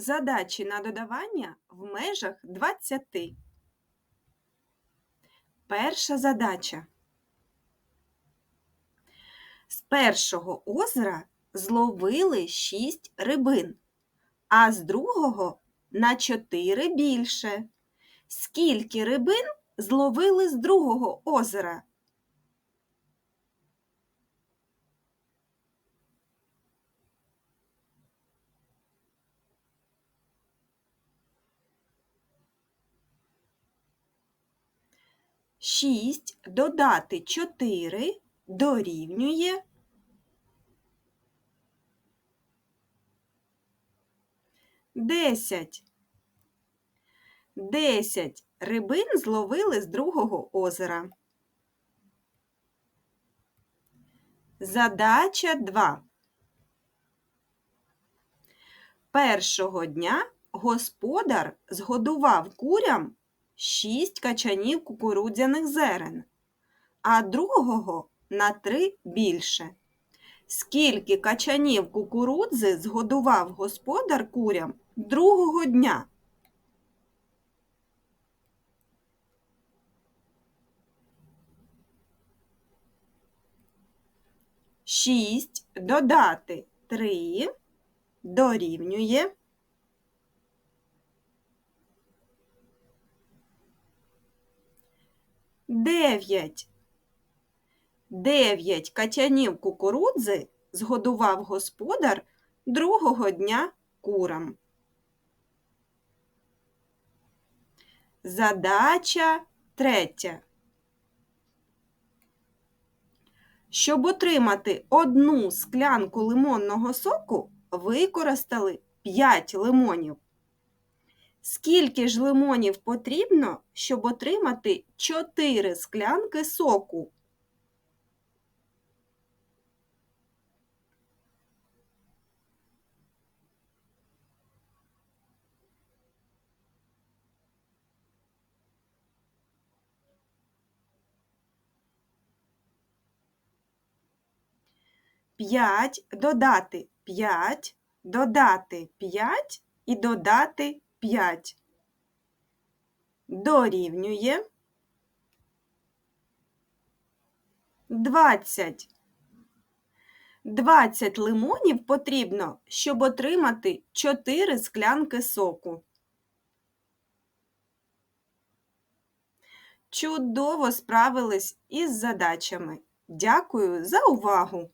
Задачі на додавання в межах 20. Перша задача. З першого озера зловили 6 рибин, а з другого на 4 більше. Скільки рибин зловили з другого озера? Шість додати чотири дорівнює десять. Десять рибин зловили з другого озера. Задача 2. Першого дня господар згодував курям шість качанів кукурудзяних зерен, а другого на три більше. Скільки качанів кукурудзи згодував господар курям другого дня? Шість додати три дорівнює дев'ять. Дев'ять качанів кукурудзи згодував господар другого дня курам. Задача третя. Щоб отримати одну склянку лимонного соку, використали 5 лимонів. Скільки ж лимонів потрібно, щоб отримати 4 склянки соку? П'ять додати 5, додати 5 і додати 5. Дорівнює 20. 20 лимонів потрібно, щоб отримати 4 склянки соку. Чудово справились із задачами. Дякую за увагу!